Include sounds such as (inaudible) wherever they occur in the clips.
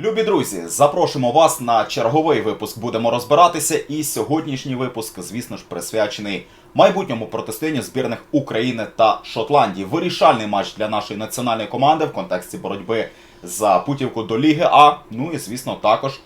Любі друзі, запрошуємо вас на черговий випуск. Будемо розбиратися. І сьогоднішній випуск, звісно ж, присвячений майбутньому протистоянню збірних України та Шотландії. Вирішальний матч для нашої національної команди в контексті боротьби за путівку до Ліги А. Ну і звісно, також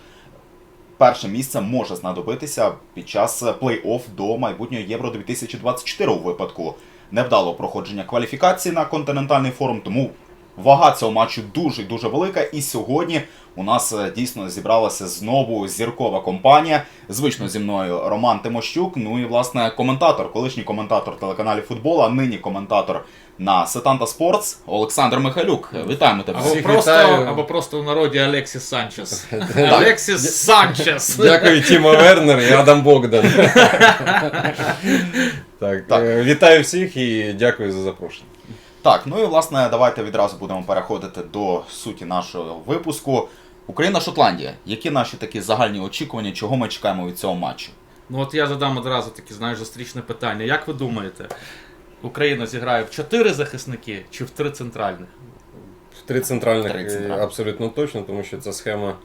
перше місце може знадобитися під час плей-офф до майбутнього Євро 2024 у випадку невдалого проходження кваліфікації на континентальний форум. Тому вага цього матчу дуже дуже велика. І сьогодні у нас е, дійсно зібралася знову зіркова компанія. Звично зі мною Роман Тимощук. Ну і власне коментатор, колишній коментатор телеканалів футболу, а нині коментатор на Сетанта Спортс Олександр Михайлюк. Вітаємо тебе. Або Всіх просто, вітаю. або просто в народі Алексіс Санчес. (laughs) Алексіс Санчес. (laughs) Дякую, Тімо Вернер і Адам Богдан. (laughs) так, Так. е, вітаю всіх і дякую за запрошення. Так, ну і власне давайте відразу будемо переходити до суті нашого випуску. Україна-Шотландія. Які наші такі загальні очікування, чого ми чекаємо від цього матчу? Ну от я задам одразу таке, знаєш, зустрічне питання. Як ви думаєте, Україна зіграє в чотири захисники чи в три центральних? В три центральних Три е, центральних. абсолютно точно, тому що ця схема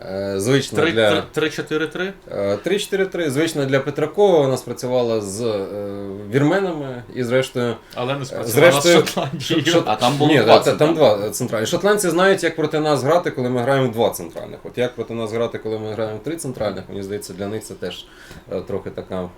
е, звична Три- для. три- Три-чотири-три? Е, 3-4-3, звична для Петракова, вона спрацювала з е, вірменами і зрештою. Але не спрацювала Е, Зрештою, з Шотландією. Шот- А там було Ні, два та- та- там два центральні. Шотландці знають, як проти нас грати, коли ми граємо два центральних. От як проти нас грати, коли ми граємо три центральних, мені здається, для них це теж трохи така м,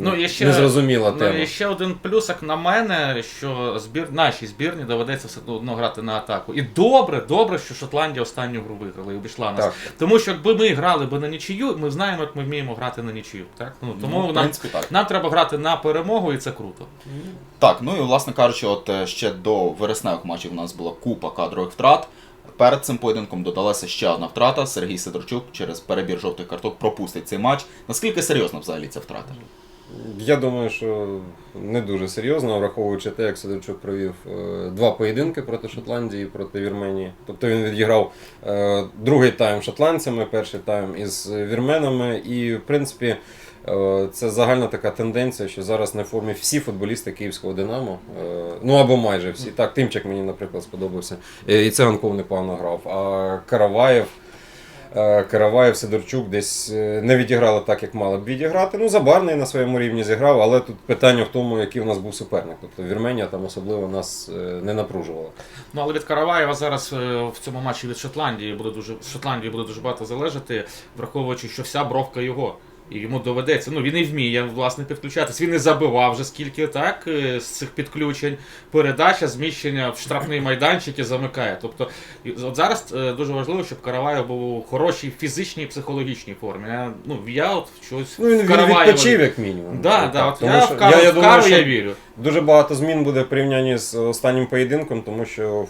Ну, є ще, незрозуміла ну, тема. є ще один плюсик на мене, що збір, нашій збірні доведеться все одно грати на атаку. І добре, добре, що Шотландія останню гру виграла і обійшла нас. Так. Тому що якби ми грали би на нічию, ми знаємо, як ми вміємо грати на нічию. Так? Ну, тому Ну, в нам, принципі, так. нам треба грати на перемогу, і це круто. Так, ну і власне кажучи, от е, ще до вересневих матчів у нас була купа кадрових втрат. Перед цим поєдинком додалася ще одна втрата. Сергій Сидорчук через перебір жовтих карток пропустить цей матч. Наскільки серйозна взагалі ця втрата? Я думаю, що не дуже серйозно, враховуючи те, як Сидорчук провів е, два поєдинки проти Шотландії проти Вірменії. Тобто він відіграв е, другий тайм шотландцями, перший тайм із вірменами. І, в принципі, е, це загальна така тенденція, що зараз на формі всі футболісти київського Динамо. Ну або майже всі. Так, Тимчик мені, наприклад, сподобався. І Циганков непогано грав. А Караваєв. Е, Караваєв, Сидорчук десь е, не відіграли так, як мали б відіграти. Ну, Забарний на своєму рівні зіграв, але тут питання в тому, який в нас був суперник. Тобто Вірменія там особливо нас е, не напружувала. Ну але від Караваєва зараз в цьому матчі від Шотландії буде дуже Шотландії буде дуже багато залежати, враховуючи, що вся бровка його. І йому доведеться. Ну він і вміє власне підключатись. Він і забивав вже скільки так е, з цих підключень. Передача, зміщення в штрафний майданчик і замикає. Тобто, от зараз е, дуже важливо, щоб Караваєв був у хорошій фізичній і психологічній формі. Я, ну я от щось Ну, він, в він Караваєва- відпочив як мінімум. Да, Так, да, от тому я що в Кару, я я, думаю, Кару що я вірю. Дуже багато змін буде в порівнянні з останнім поєдинком, тому що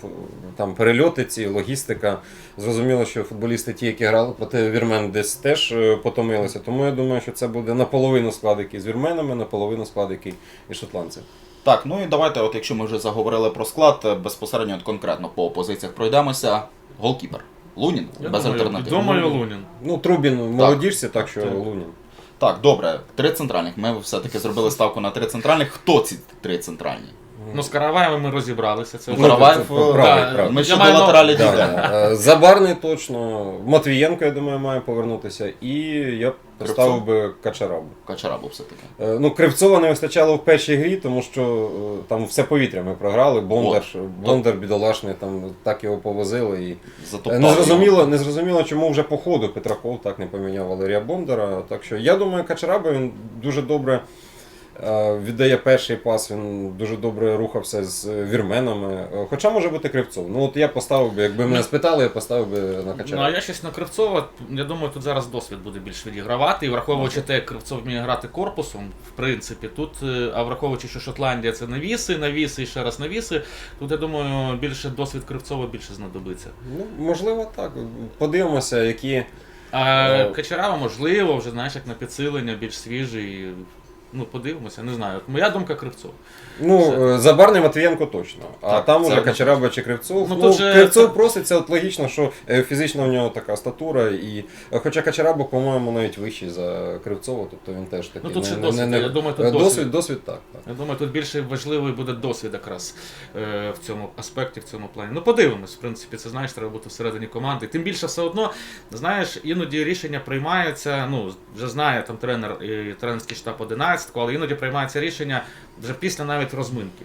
там перельоти, ці логістика. Зрозуміло, що футболісти, ті, які грали проти вірмен, десь теж е, потомилися. Тому я думаю, що це буде наполовину склад, який з вірменами, наполовину склад, який із шотландців. Так, ну і давайте, от якщо ми вже заговорили про склад, е, безпосередньо от конкретно по позиціях пройдемося. Голкіпер. Лунін Я без думаю, альтернатив. Думаю, Лунін. Ну, Трубін в молодіжці, так що Так. Лунін. Так, добре, три центральних. Ми все-таки зробили ставку на три центральних. Хто ці три центральні? Ну, з Караваєвом ми розібралися. Це Ну, вже- Караваєв, це правий, да, правий. ми ще до латералі Да, дійдемо. да. Е, Забарний точно, Матвієнко, я думаю, має повернутися. І я б поставив би Качарабу. Качарабу все-таки. Е, Ну, Кривцова не вистачало в першій грі, тому що е, там все повітря ми програли. Бондар, Бондар бідолашний, там так його повозили. І... Затоптав Е, його. Незрозуміло, незрозуміло, чому вже по ходу Петраков так не поміняв Валерія Бондара. Так що я думаю, Качараба він дуже добре. Е, Віддає перший пас, він дуже добре рухався з вірменами. Е, Хоча може бути Кривцов. Ну от я поставив би, якби мене спитали, я поставив би на Ну, а я щось на Кривцова, я думаю, тут зараз досвід буде більш відігравати. І враховуючи те, як Кривцов вміє грати корпусом, в принципі, тут, е, а враховуючи, що Шотландія це навіси, навіси і ще раз навіси, тут я думаю, більше досвід Кривцова більше знадобиться. Ну, можливо, так. Подивимося, які. А. Качарава, можливо, вже знаєш, як на підсилення, більш свіжий. Ну, подивимося, не знаю. Моя думка Кривцов. Ну, Все. е, Забарний Матвієнко точно. А Так, там це уже. Качараба чи Кривцов. Ну, Ну, тут же Кривцов це- проситься, от логічно, що е, фізично в нього така статура, і е, хоча Качараба, по-моєму, навіть вищий за Кривцова, тобто він теж такий. Ну, тут ще не- досвід, не- не- я думаю, тут е, досвід. досвід, досвід так. так. Я думаю, тут більше важливий буде досвід якраз е, в цьому аспекті, в цьому плані. Ну, подивимось, в принципі, це знаєш, треба бути всередині команди. Тим більше все одно, знаєш, іноді рішення приймаються. Ну, вже знає там тренер і тренерський штаб 11, але іноді приймається рішення вже після навіть розминки.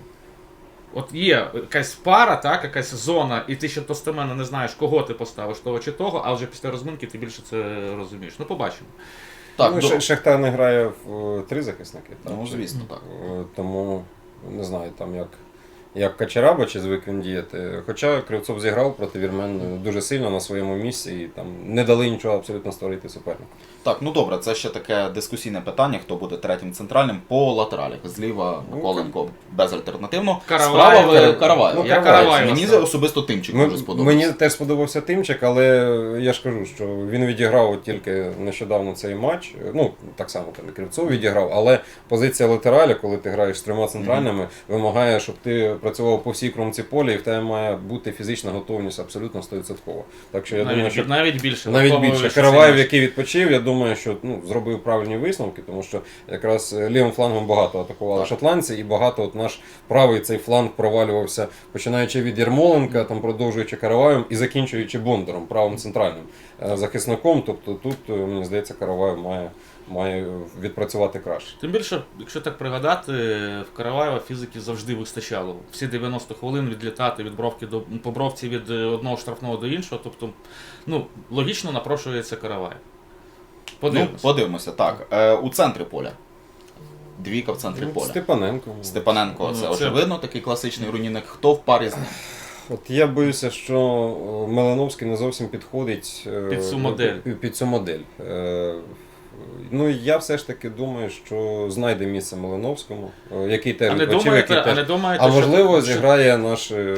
От є якась пара, так, якась зона, і ти ще достеменно не знаєш, кого ти поставиш того чи того, а вже після розминки ти більше це розумієш. Ну, побачимо. Так, ну, до- Шахтар не грає в е, три захисники. Так, Ну, звісно, так. Е, Тому не знаю, там як, як Качараба чи звик він діяти. Хоча Кривцов зіграв проти Вірмен дуже сильно на своєму місці і там не дали нічого абсолютно створити супернику. Так, ну добре, це ще таке дискусійне питання, хто буде третім центральним по латералях. Зліва Ну, Миколенко безальтернативно. Караваєв, Справа в Караваєв. ну, я Караваєва Мені особисто Тимчик Ми- дуже сподобався. Мені теж сподобався Тимчик, але я ж кажу, що він відіграв от тільки нещодавно цей матч. Ну, так само там і Кривцов відіграв, але позиція латераля, коли ти граєш з трьома центральними, вимагає, щоб ти працював по всій кромці поля, і в тебе має бути фізична готовність абсолютно 100%. Так що я думаю, що навіть більше. Навіть більше. Караваєв, який відпочив, я думаю, що ну, зробив правильні висновки, тому що якраз е, лівим флангом багато атакували Так. шотландці, і багато от наш правий цей фланг провалювався, починаючи від Ярмоленка, там продовжуючи Караваєм і закінчуючи Бондаром, правим центральним е, захисником. Тобто тут, е, мені здається, Караваєв має, має відпрацювати краще. Тим більше, якщо так пригадати, в Караваєва фізики завжди вистачало. Всі 90 хвилин відлітати від бровки до по бровці від е, одного штрафного до іншого. Тобто, ну, логічно напрошується Караваєв. Ну, подивимося. Так, е, у центрі поля. Двійка в центрі Ну, поля. Степаненко. Степаненко, це Ну, це- очевидно, такий класичний руйнівник. Хто в парі з ним? От я боюся, що е, Мелановський не зовсім підходить е, Під цю модель. Під, під цю модель. Ну, я все ж таки думаю, що знайде місце Малиновському, який теж а не відпочив, думаєте, який а теж... не думаєте, А можливо, що, зіграє наш е,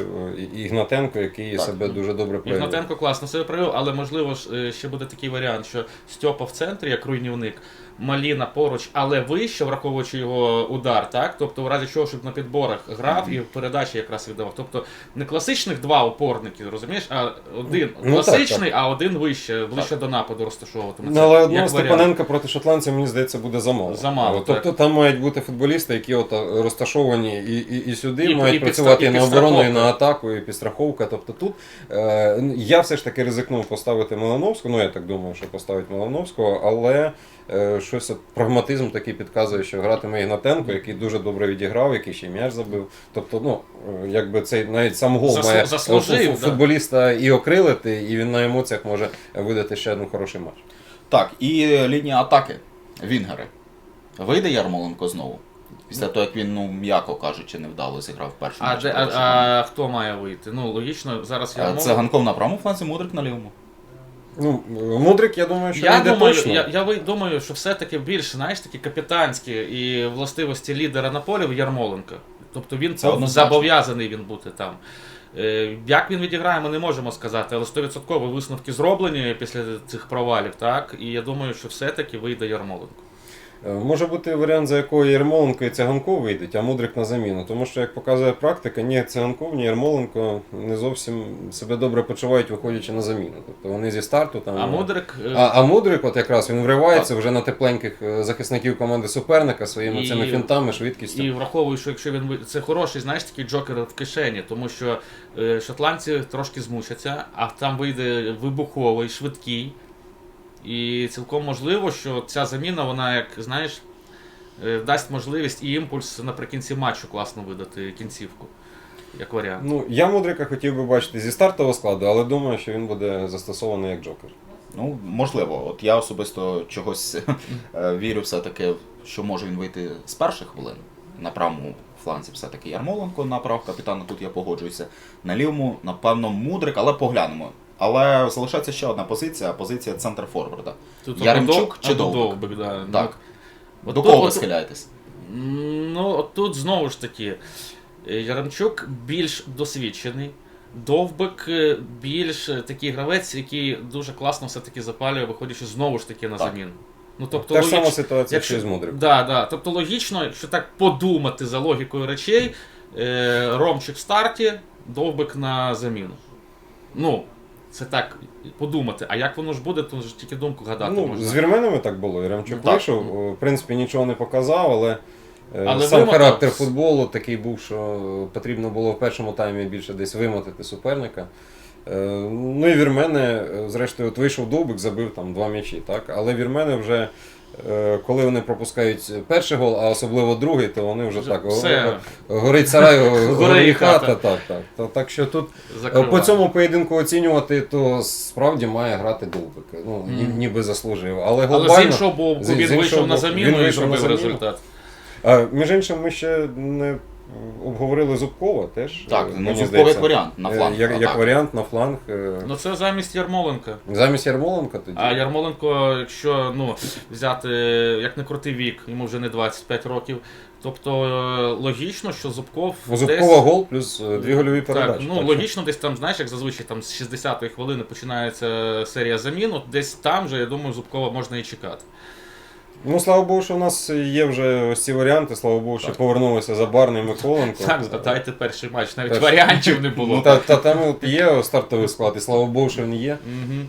Ігнатенко, який Так. себе дуже добре проявив. Ігнатенко класно себе проявив, але можливо е, ще буде такий варіант, що Стьопа в центрі, як руйнівник, Маліна поруч, але вище, враховуючи його удар, так? Тобто, в разі чого, щоб на підборах грав і в передачі якраз віддавав. Тобто не класичних два опорники, розумієш, а один Ну, так, класичний, а один вище, ближче до нападу розташовуватиметься. Ну, але одного. Степаненка проти шотландців, мені здається, буде замало. Замало, Тобто так. там мають бути футболісти, які от е, розташовані і, і, і сюди, І- мають і працювати і і на оборону, і на атаку, і підстраховка. Тобто тут е, я все ж таки ризикнув поставити Милановського, ну я так думаю, що поставить Милановського, але е, щось прагматизм такий підказує, що гратиме Ігнатенко, який дуже добре відіграв, який ще й м'яч забив. Тобто, ну, е, якби цей навіть сам гол Заслу- має заслужив, фу- фу- да. футболіста і окрилити, і він на емоціях може видати ще один хороший матч. Так, і лінія атаки. Вінгери. Вийде Ярмоленко знову. Після того, як він, ну, м'яко кажучи, невдало зіграв перший А, матч. де, а, а хто має вийти? Ну, логічно, зараз я Е, Це Ганков на правому фланзі, Мудрик на лівому. Ну, Мудрик, я думаю, що Я йде думаю, точно. я, я думаю, що все-таки більше, знаєш, такі капітанські і властивості лідера на полі в Ярмоленка. Тобто він Це зобов'язаний він бути там. Е, Як він відіграє, ми не можемо сказати, але 100% висновки зроблені після цих провалів, так? І я думаю, що все-таки вийде Ярмоленко. Е, Може бути варіант, за якого Ярмоленко і Циганков вийдуть, а Мудрик на заміну. Тому що, як показує практика, ні Циганков, ні Ярмоленко не зовсім себе добре почувають, виходячи на заміну. Тобто вони зі старту там. А Мудрик. е, А, а Мудрик, от якраз він вривається вже на тепленьких е, захисників команди суперника своїми І- цими фінтами, швидкістю. І враховую, що якщо він це хороший, знаєш, такий джокер в кишені, тому що е, шотландці трошки змучаться, а там вийде вибуховий, швидкий. І цілком можливо, що ця заміна, вона, як знаєш, е, дасть можливість і імпульс наприкінці матчу класно видати кінцівку. Як варіант. Ну, я Мудрика хотів би бачити зі стартового складу, але думаю, що він буде застосований як джокер. Ну, можливо, от я особисто чогось е, вірю все-таки, що може він вийти з перших хвилин. На правому фланзі все-таки Ярмоленко на прав капітана, тут я погоджуюся. На лівому, напевно, Мудрик, але поглянемо. Але залишається ще одна позиція, позиція центр форварда. Тут Яремчук чи Довбик? Довбик, да. Так. Ну, До от кого ви от- схиляєтесь? Ну, от тут знову ж таки, е, Яремчук більш досвідчений. Довбик е, більш е, такий гравець, який дуже класно все-таки запалює, виходячи знову ж таки на Так. заміну. Ну, тобто, Та ж сама логіч- ситуація, що і з Мудриком. Да, да. Тобто логічно, якщо так подумати за логікою речей, е, Ромчик в старті, довбик на заміну. Ну, це так подумати. А як воно ж буде, то ж тільки думку гадати Ну, можна. з вірменами так було. Яремчук Ну, вийшов, о, в принципі, нічого не показав, але, е, Але сам вимотав. характер футболу такий був, що потрібно було в першому таймі більше десь вимотати суперника. Е, Ну і вірмени, е, зрештою, от вийшов Довбик, забив там два м'ячі. Так? Але вірмени вже, е, коли вони пропускають перший гол, а особливо другий, то вони вже так. все. Горить сарай, (laughs) горить хата. Так, так. То- Так що тут закриває. по цьому поєдинку оцінювати, то справді має грати Довбик. Ну, mm. Ніби заслужив. Але Але з іншого боку, він вийшов на заміну і зробив результат. А, між іншим, ми ще не обговорили Зубкова теж. Так, е, ну Зубков здається. як варіант на Е, фланг. Як, як варіант на фланг. е, Ну це замість Ярмоленка. Замість Ярмоленка тоді. А Ярмоленко, якщо ну, взяти як не крутий вік, йому вже не 25 років. Тобто е, логічно, що Зубков. У Зубкова десь... гол плюс е, дві гольові Так, ну так логічно, десь там, знаєш, як зазвичай там з 60-ї хвилини починається серія замін, от десь там же, я думаю, Зубкова можна і чекати. Ну, слава Богу, що у нас є вже ось ці варіанти. Слава Богу, що Так. повернулися Забарний Миколенко. Так, згадайте перший матч, навіть Перший. варіантів не було. Ну, та, та там от є стартовий склад, і слава Богу, що він є. Мгм.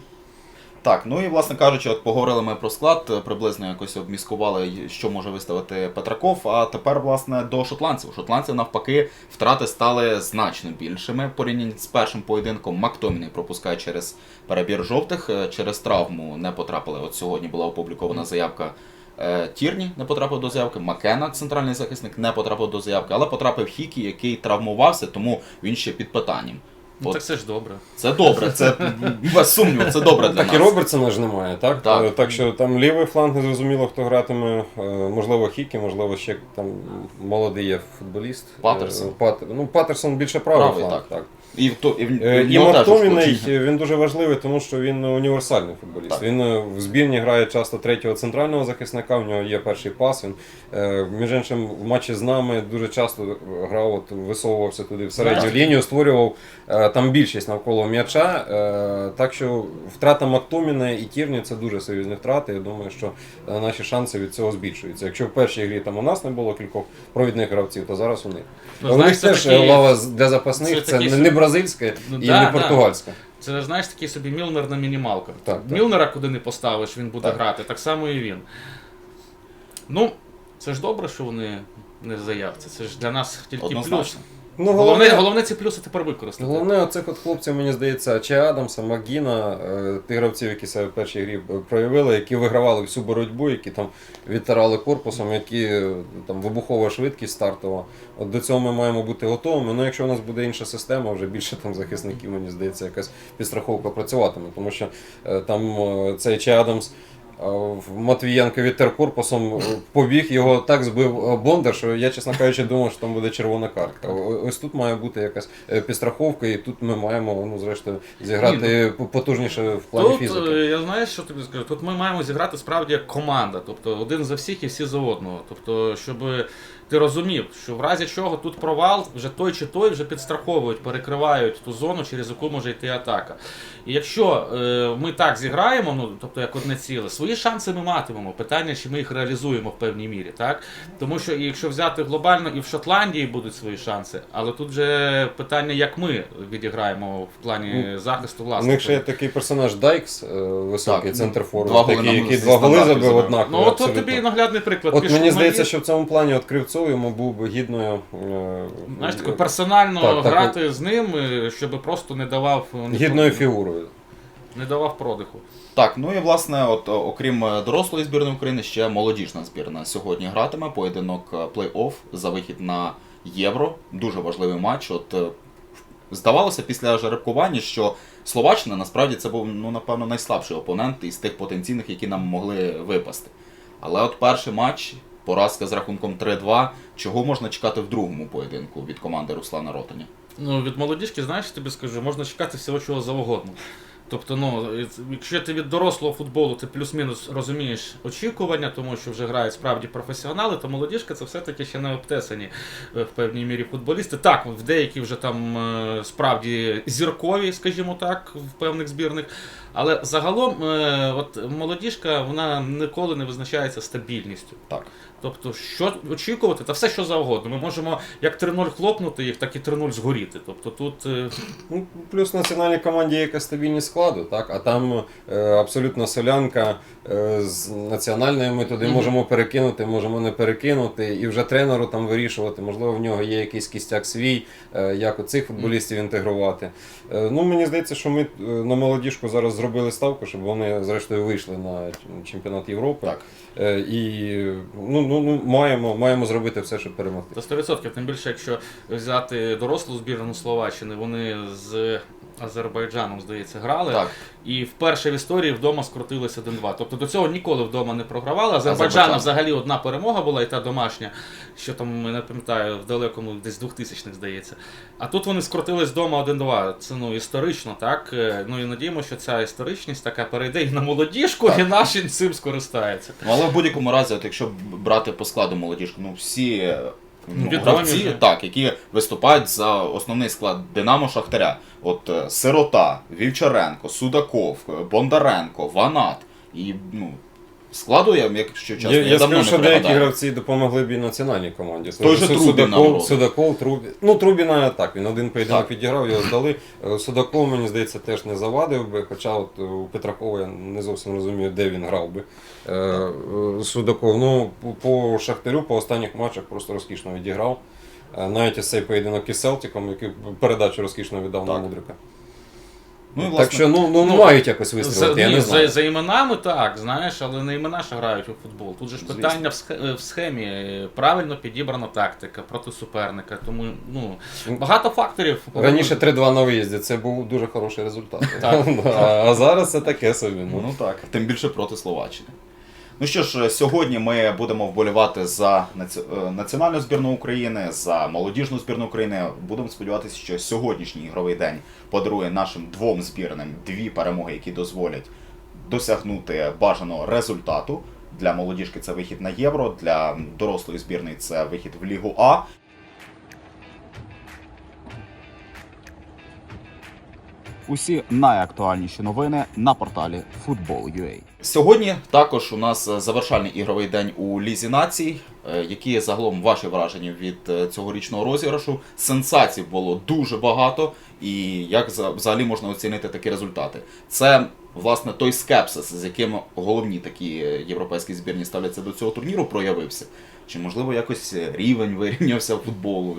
Так, ну і власне кажучи, от поговорили ми про склад, приблизно якось обміскували, що може виставити Петраков. А тепер, власне, до шотландців. Шотландців навпаки втрати стали значно більшими. в порівнянні з першим поєдинком Мактоміний пропускає через перебір жовтих, е, через травму не потрапили. От сьогодні була опублікована заявка. Е, Тірні не потрапив до заявки, Макена, центральний захисник, не потрапив до заявки, але потрапив Хікі, який травмувався, тому він ще під питанням. Ну От. так це ж добре. Це добре, це без сумніву, це добре для Так і нас. Робертсона ж немає, так? Так. Е, так що там лівий фланг не зрозуміло, хто гратиме. Е, Можливо, Хікі, можливо, ще там молодий є футболіст. Паттерсон. Е, Пат... Ну, Паттерсон більше правий, Правий, фланг, так. так. І, в то, і, в, Е, в І нього теж він дуже важливий, тому що він універсальний футболіст. Так. Він е, в збірні грає часто третього центрального захисника, в нього є перший пас. Він, е, між іншим, в матчі з нами дуже часто грав, от, висовувався туди в середню Так. лінію, створював е, там більшість навколо м'яча. Е, так що втрата Мактоміна і Тірні це дуже серйозні втрати. Я думаю, що е, наші шанси від цього збільшуються. Якщо в першій грі там у нас не було кількох провідних гравців, то зараз у них. Ну, у них це теж такі- е, лава для запасних, це це, такі не, бразильська Ну, і да, не да. Це знаєш такий собі Мілнер на мінімалках. Так, так. Мілнера куди не поставиш, він буде Так. грати. Так само і він. Ну, це ж добре, що вони не в заявці. Це ж для нас тільки плюс. Ну, Головне, головне ці плюси тепер використати. Головне, оцих от хлопців, мені здається, Че Адамса, Макгіна, е, тих гравців, які себе в першій грі проявили, які вигравали всю боротьбу, які там відтирали корпусом, які е, там вибухова швидкість стартова. От до цього ми маємо бути готовими. Ну, якщо у нас буде інша система, вже більше там захисників, мені здається, якась підстраховка працюватиме. Тому що е, там е, цей Че Адамс. Е, Матвієнко відтер корпусом е, побіг, його так збив е, Бондар, що я, чесно кажучи, думав, що там буде червона картка. Ось тут має бути якась підстраховка, і тут ми маємо, ну, зрештою, зіграти потужніше в плані Тут, фізики. я знаю, що тобі скажу. Тут ми маємо зіграти справді як команда, тобто один за всіх і всі за одного. Тобто, щоб ти розумів, що в разі чого тут провал, вже той чи той вже підстраховують, перекривають ту зону, через яку може йти атака. І якщо е, ми так зіграємо, ну тобто як одне ціле, свої шанси ми матимемо. Питання, чи ми їх реалізуємо в певній мірі, так? Тому що якщо взяти глобально, і в Шотландії будуть свої шанси, але тут же питання, як ми відіграємо в плані захисту У власне. них ще є такий персонаж Дайкс, е, високий Так, центр нам який два голи забив однаково. Ну, от, тобі наглядний приклад. От мені здається, що в цьому плані от Кривцов йому був би гідною. е, Знаєш, такою персонально Так, так, грати з ним, е, щоб просто не давав не гідною про- фігурою. не давав продиху. Так, ну і власне, от окрім е, дорослої збірної України, ще молодіжна збірна сьогодні гратиме. Поєдинок е, плей-офф за вихід на євро. Дуже важливий матч. От е, здавалося після жеребкування, що Словаччина насправді це був ну напевно найслабший опонент із тих потенційних, які нам могли випасти. Але от перший матч, поразка з рахунком 3-2. Чого можна чекати в другому поєдинку від команди Руслана Ротаня? Ну, від молодіжки, знаєш, тобі скажу, можна чекати всього чого завгодно. Тобто, ну, якщо ти від дорослого футболу ти плюс-мінус розумієш очікування, тому що вже грають справді професіонали, то молодіжка це все-таки ще не обтесані е, в певній мірі футболісти. Так, в деякі вже там е, справді зіркові, скажімо так, в певних збірних. Але загалом, е, от молодіжка вона ніколи не визначається стабільністю. Так. Тобто, що очікувати, та все що завгодно. Ми можемо як 3-0 хлопнути їх, так і 3-0 згоріти. Тобто тут Ну, плюс в національній команді є якась стабільність складу, так? а там е, абсолютно солянка е, з національної ми туди можемо перекинути, можемо не перекинути, і вже тренеру там вирішувати, можливо, в нього є якийсь кістяк свій, е, як оцих футболістів інтегрувати. Е, ну, мені здається, що ми на молодіжку зараз зробили ставку, щоб вони зрештою вийшли на чемпіонат Європи. Так. Е, і ну, ну, ну, маємо, маємо зробити все, щоб перемогти. Та 100%, тим більше, якщо взяти дорослу збірну Словаччини, вони з Азербайджаном, здається, грали. Так. І вперше в історії вдома скрутилися 1-2. Тобто до цього ніколи вдома не програвали. Азербайджана Азербайджан. взагалі одна перемога була, і та домашня, що там, я не пам'ятаю, в далекому десь 2000-х, здається. А тут вони скрутились вдома 1-2. Це ну історично, так? Е, Ну і надіємося, що ця історичність така перейде і на молодіжку, і наші цим скористаються. Ну, але в будь-якому разі, от якщо брати по складу молодіжку, ну всі ну, відомі гравці, вже. так, які виступають за основний склад Динамо Шахтаря. От е, Сирота, Вівчаренко, Судаков, е, Бондаренко, Ванат. І ну, складу я, якщо чесно, Я, я, давно скажу, що не деякі пригадаю. гравці допомогли б і національній команді. Той же Су- Трубін, Судаков. Судаков, Трубін. Ну, Трубіна так, він один поєдинок Так. відіграв, його здали. Е, Судаков, мені здається, теж не завадив би, хоча от е, у Петракова я не зовсім розумію, де він грав би. Е, е, Судаков, ну, по- по Шахтарю, по останніх матчах просто розкішно відіграв. Е, Навіть цей поєдинок із Селтиком, який передачу розкішно віддав на Так. Мудрика. Ну, і, так що ну, ну, ну, мають якось За, вистрілити, я не за, знаю. за іменами так, знаєш, але не імена ж грають у футбол. Тут же ж питання в, в схемі. Правильно підібрана тактика проти суперника. Тому ну, багато факторів. Раніше 3-2 на виїзді, це був дуже хороший результат. Так. (laughs) а, а зараз це таке собі. Ну. Ну так, тим більше проти Словаччини. Ну що ж, сьогодні ми будемо вболівати за наці- е, національну збірну України, за молодіжну збірну України. Будемо сподіватися, що сьогоднішній ігровий день подарує нашим двом збірним дві перемоги, які дозволять досягнути бажаного результату. Для молодіжки це вихід на євро, для дорослої збірної це вихід в Лігу А. Усі найактуальніші новини на порталі Football.ua. Сьогодні також у нас е, завершальний ігровий день у Лізі націй. Е, Які загалом ваші враження від е, цьогорічного розіграшу? Сенсацій було дуже багато, і як за- взагалі можна оцінити такі результати? Це власне той скепсис, з яким головні такі європейські збірні ставляться до цього турніру, проявився. Чи можливо якось рівень вирівнявся футболу?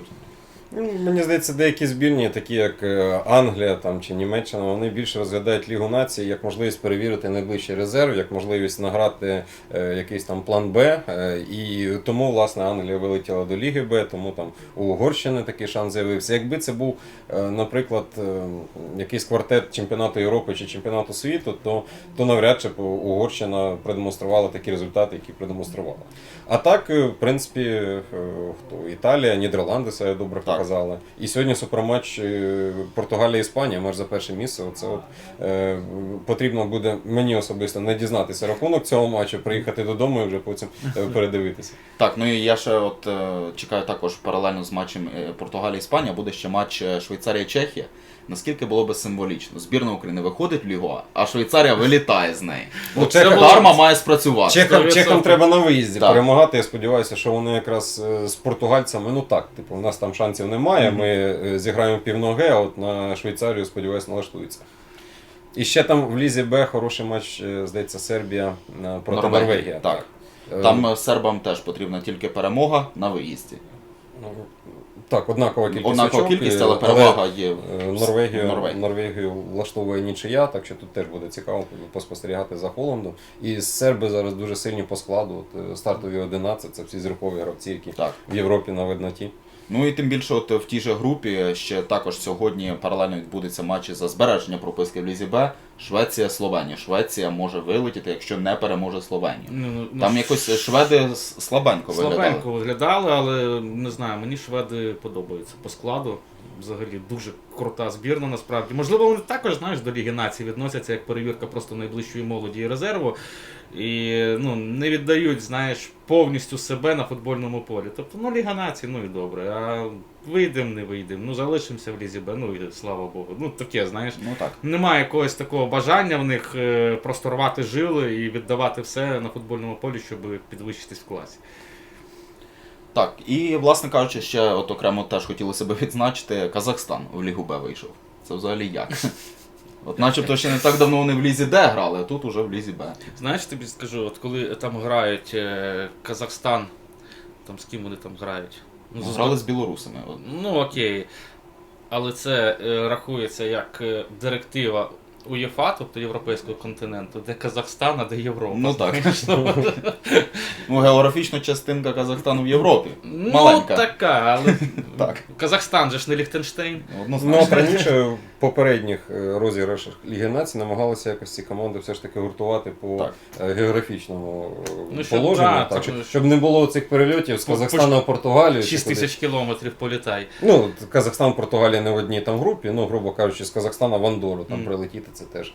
Ну, Мені здається, деякі збірні, такі як е, Англія там, чи Німеччина, вони більше розглядають Лігу націй як можливість перевірити найближчий резерв, як можливість награти е, якийсь там план Б. Е, і тому, власне, Англія вилетіла до Ліги Б, тому там у Угорщини такий шанс з'явився. Якби це був, наприклад, якийсь квартет чемпіонату Європи чи чемпіонату світу, то, то навряд чи Угорщина продемонструвала такі результати, які продемонструвала. А так, е, в принципі, е, хто Італія, Нідерланди себе добре Так. показали. І сьогодні суперматч е, Португалія-Іспанія, матч за перше місце. Оце от, е, потрібно буде мені особисто не дізнатися рахунок цього матчу, приїхати додому і вже потім передивитися. Так, ну і я ще от чекаю також паралельно з матчем Португалія-Іспанія буде ще матч Швейцарія-Чехія. Наскільки було би символічно? Збірна України виходить в Лігу, А, Швейцарія вилітає з неї. Ну, От було- карма має спрацювати. Чехам, чехам треба на виїзді Так. Перемагати. Я сподіваюся, що вони якраз е, з португальцями, ну так, типу, у нас там шансів немає. Ми е, зіграємо півноги, а от на Швейцарію, сподіваюся, налаштується. І ще там в Лізі Б хороший матч, е, здається, Сербія проти Норвегія, Норвегії. так. Там сербам теж потрібна тільки перемога на виїзді. Так, однакова кількість. Однакова очок, кількість, але перевага є. Е, Норвегію, Норвегії. Норвегію влаштовує нічия, так що тут теж буде цікаво поспостерігати за Холландом. І серби зараз дуже сильні по складу. От, е, стартові 11 це всі зіркові гравці, які Так. в Європі на видноті. Ну і тим більше, от в тій же групі ще також сьогодні паралельно відбудуться матчі за збереження прописки в Лізі Б. Швеція, Словенія. Швеція може вилетіти, якщо не переможе Словенію. Ну, ну, ну, Там якось шведи слабенько виглядали. слабенько виглядали, але не знаю, мені шведи подобаються по складу. взагалі дуже крута збірна, насправді. Можливо, вони також, знаєш, до Ліги Націй відносяться як перевірка просто найближчої молоді і резерву. І ну, не віддають, знаєш, повністю себе на футбольному полі. Тобто, ну, Ліга Націй, ну і добре. А вийдемо, не вийдемо. Ну, залишимося в Лізі Б, ну і слава Богу. Ну, таке, знаєш. Ну так. Немає якогось такого бажання в них е, просто рвати жили і віддавати все на футбольному полі, щоб підвищитись в класі. Так, і власне кажучи, ще от окремо теж хотілося б відзначити, Казахстан в Лігу Б вийшов. Це взагалі як? От начебто ще не так давно вони в Лізі Д грали, а тут уже в Лізі Б. Знаєш, тобі скажу, от коли там грають е, Казахстан, там з ким вони там грають? Ну, з- грали з білорусами. Ну окей. Але це е, рахується як е, директива УЄФА, тобто Європейського континенту, де Казахстан, а де Європа. Ну так. ну. географічна географічно частинка Казахстану в Європі. Ну, Маленька. така, але (laughs) Так. Казахстан же ж не Ліхтенштейн. Ну, Однозначно. раніше попередніх е, розіграшах Ліги Націй намагалися якось ці команди все ж таки гуртувати по Так. е, географічному е, Ну, щоб, положенню, да, так, щоб, ну, щоб не було цих перельотів з Ну, Казахстану в Португалію. чи 6 кудись. тисяч кілометрів політай. Ну, Казахстан, Португалія не в одній там групі, ну, грубо кажучи, з Казахстана в Андору там mm. прилетіти це теж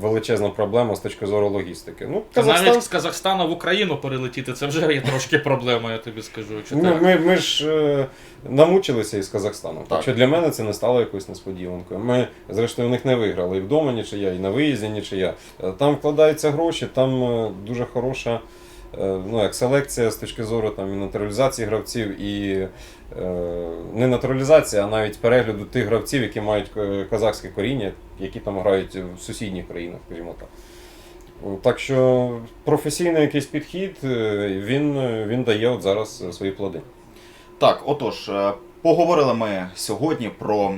величезна проблема з точки зору логістики. Ну, Казахстан, Навіть з Казахстану в Україну перелетіти, це вже є трошки проблема, я тобі скажу. Чи ну, так? ми, ми ж е, намучилися із Казахстаном. Так. Так. що для мене це не стало якоюсь несподіванкою. Ми, зрештою, в них не виграли і вдома нічия, і на виїзді нічия. Е, Там вкладаються гроші, там е, дуже хороша. Е, Ну, як селекція з точки зору там, і натуралізації гравців, і е, не натуралізація, а навіть перегляду тих гравців, які мають е, казахське коріння, які там грають в сусідніх країнах, скажімо так. Так що професійний якийсь підхід, він, він дає от зараз свої плоди. Так, отож, поговорили ми сьогодні про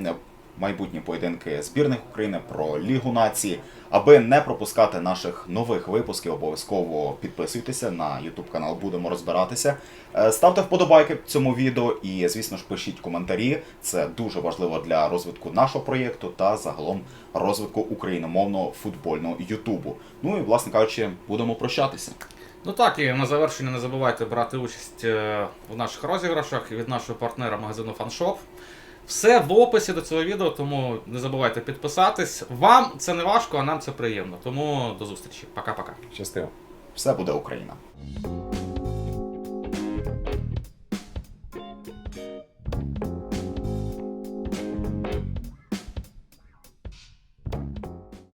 майбутні поєдинки збірних України, про Лігу нації. Аби не пропускати наших нових випусків, обов'язково підписуйтеся на YouTube канал, будемо розбиратися. Е, Ставте вподобайки цьому відео і, звісно ж, пишіть коментарі. Це дуже важливо для розвитку нашого проєкту та загалом розвитку україномовного футбольного Ютубу. Ну і, власне кажучи, будемо прощатися. Ну так, і на завершення не забувайте брати участь е, в наших розіграшах від нашого партнера магазину Фаншоп. Все в описі до цього відео, тому не забувайте підписатись. Вам це не важко, а нам це приємно. Тому до зустрічі. Пока-пока. Щастиво. Все буде Україна.